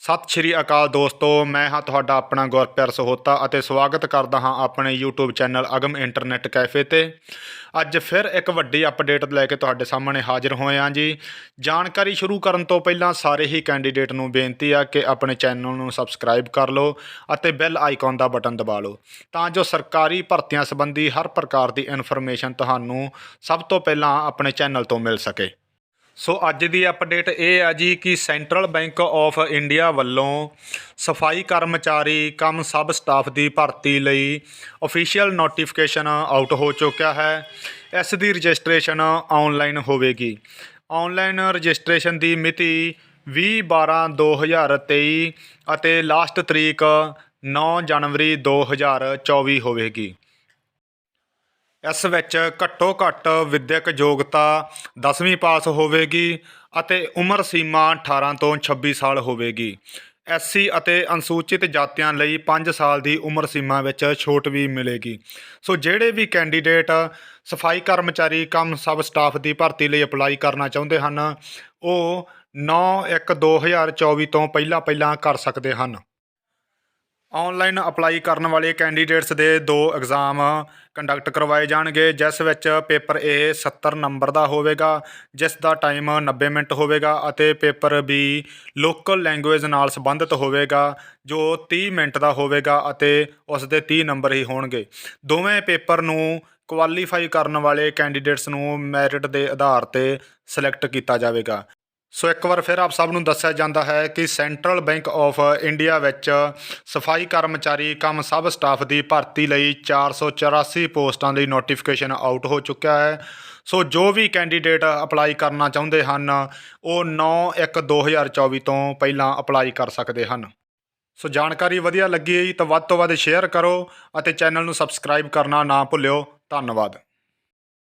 ਸਤਿ ਸ਼੍ਰੀ ਅਕਾਲ ਦੋਸਤੋ, ਮੈਂ ਹਾਂ ਤੁਹਾਡਾ ਆਪਣਾ ਗੁਰਪਿਆਰ ਸਹੋਤਾ ਅਤੇ ਸਵਾਗਤ ਕਰਦਾ ਹਾਂ ਆਪਣੇ YouTube channel Agam internet cafe ਤੇ। ਅੱਜ ਫਿਰ ਇੱਕ ਵੱਡੀ ਅਪਡੇਟ ਲੈ ਕੇ ਤੁਹਾਡੇ ਸਾਹਮਣੇ ਹਾਜ਼ਰ ਹੋਏ ਹਾਂ ਜੀ। ਜਾਣਕਾਰੀ ਸ਼ੁਰੂ ਕਰਨ ਤੋਂ ਪਹਿਲਾਂ ਸਾਰੇ ਹੀ ਕੈਂਡੀਡੇਟ ਨੂੰ ਬੇਨਤੀ ਆ ਕਿ ਆਪਣੇ ਚੈਨਲ ਨੂੰ ਸਬਸਕ੍ਰਾਈਬ ਕਰ ਲਓ ਅਤੇ ਬੈਲ ਆਈਕਨ ਦਾ ਬਟਨ ਦਬਾ ਲਓ, ਤਾਂ ਜੋ ਸਰਕਾਰੀ ਭਰਤੀਆਂ ਸੰਬੰਧੀ ਹਰ ਪ੍ਰਕਾਰ ਦੀ ਇਨਫੋਰਮੇਸ਼ਨ ਤੁਹਾਨੂੰ ਸਭ ਤੋਂ ਪਹਿਲਾਂ ਆਪਣੇ ਚੈਨਲ ਤੋਂ ਮਿਲ ਸਕੇ। ਸੋ ਅੱਜ ਦੀ ਅਪਡੇਟ ਇਹ ਆ ਜੀ ਕਿ ਸੈਂਟਰਲ ਬੈਂਕ ਆਫ ਇੰਡੀਆ ਵੱਲੋਂ ਸਫ਼ਾਈ ਕਰਮਚਾਰੀ ਕਮ ਸਬ ਸਟਾਫ ਦੀ ਭਰਤੀ ਲਈ ਅਫੀਸ਼ੀਅਲ ਨੋਟੀਫਿਕੇਸ਼ਨ ਆਊਟ ਹੋ ਚੁੱਕਿਆ ਹੈ। ਇਸ ਦੀ ਰਜਿਸਟ੍ਰੇਸ਼ਨ ਆਨਲਾਈਨ ਹੋਵੇਗੀ। ਆਨਲਾਈਨ ਰਜਿਸਟ੍ਰੇਸ਼ਨ ਦੀ ਮਿਤੀ 20/12/2023 ਅਤੇ ਲਾਸਟ ਤਰੀਕ 9 ਜਨਵਰੀ 2024 ਹੋਵੇਗੀ। ਇਸ ਵਿੱਚ ਘੱਟੋ ਘੱਟ ਵਿਦਿਅਕ ਯੋਗਤਾ 10ਵੀਂ ਪਾਸ ਹੋਵੇਗੀ ਅਤੇ ਉਮਰ ਸੀਮਾ 18 ਤੋਂ 26 ਸਾਲ ਹੋਵੇਗੀ। ਐਸਸੀ ਅਤੇ ਅਨੁਸੂਚਿਤ ਜਾਤੀਆਂ ਲਈ 5 ਸਾਲ ਦੀ ਉਮਰ ਸੀਮਾ ਵਿੱਚ ਛੋਟ ਵੀ ਮਿਲੇਗੀ। ਸੋ ਜਿਹੜੇ ਵੀ ਕੈਂਡੀਡੇਟ ਸਫ਼ਾਈ ਕਰਮਚਾਰੀ ਕੰਮ ਸਬ ਸਟਾਫ ਦੀ ਭਰਤੀ ਲਈ ਅਪਲਾਈ ਕਰਨਾ ਚਾਹੁੰਦੇ ਹਨ, ਉਹ 9/1/2024 ਤੋਂ ਪਹਿਲਾਂ ਪਹਿਲਾਂ ਕਰ ਸਕਦੇ ਹਨ। ਆਨਲਾਈਨ ਅਪਲਾਈ ਕਰਨ ਵਾਲੇ ਕੈਂਡੀਡੇਟਸ ਦੇ ਦੋ ਐਗਜ਼ਾਮ ਕੰਡਕਟ ਕਰਵਾਏ ਜਾਣਗੇ, ਜਿਸ ਵਿੱਚ ਪੇਪਰ A 70 ਨੰਬਰ ਦਾ ਹੋਵੇਗਾ, ਜਿਸ ਦਾ ਟਾਈਮ 90 ਮਿੰਟ ਹੋਵੇਗਾ ਅਤੇ ਪੇਪਰ B ਲੋਕਲ ਲੈਂਗੁਏਜ ਨਾਲ ਸੰਬੰਧਿਤ ਹੋਵੇਗਾ, ਜੋ 30 ਮਿੰਟ ਦਾ ਹੋਵੇਗਾ ਅਤੇ ਉਸ ਦੇ 30 ਨੰਬਰ ਹੀ ਹੋਣਗੇ। ਦੋਵੇਂ ਪੇਪਰ ਨੂੰ ਕੁਆਲੀਫਾਈ ਕਰਨ ਵਾਲੇ ਕੈਂਡੀਡੇਟਸ ਨੂੰ ਮੈਰਿਟ ਦੇ ਆਧਾਰ ਤੇ ਸਿਲੈਕਟ ਕੀਤਾ ਜਾਵੇਗਾ। ਸੋ ਇੱਕ ਵਾਰ ਫਿਰ ਆਪ ਸਭ ਨੂੰ ਦੱਸਿਆ ਜਾਂਦਾ ਹੈ ਕਿ ਸੈਂਟਰਲ ਬੈਂਕ ਆਫ ਇੰਡੀਆ ਵਿੱਚ ਸਫ਼ਾਈ ਕਰਮਚਾਰੀ ਕਮ ਸਭ ਸਟਾਫ ਦੀ ਭਰਤੀ ਲਈ 484 ਪੋਸਟਾਂ ਲਈ ਨੋਟੀਫਿਕੇਸ਼ਨ ਆਊਟ ਹੋ ਚੁੱਕਿਆ ਹੈ। ਸੋ ਜੋ ਵੀ ਕੈਂਡੀਡੇਟ ਅਪਲਾਈ ਕਰਨਾ ਚਾਹੁੰਦੇ ਹਨ, ਉਹ 9/1/2024 ਤੋਂ ਪਹਿਲਾਂ ਅਪਲਾਈ ਕਰ ਸਕਦੇ ਹਨ। ਸੋ ਜਾਣਕਾਰੀ ਵਧੀਆ ਲੱਗੀ ਤਾਂ ਵੱਧ ਤੋਂ ਵੱਧ ਸ਼ੇਅਰ ਕਰੋ ਅਤੇ ਚੈਨਲ ਨੂੰ ਸਬਸਕ੍ਰਾਈਬ ਕਰਨਾ ਨਾ ਭੁੱਲਿਓ। ਧੰਨਵਾਦ।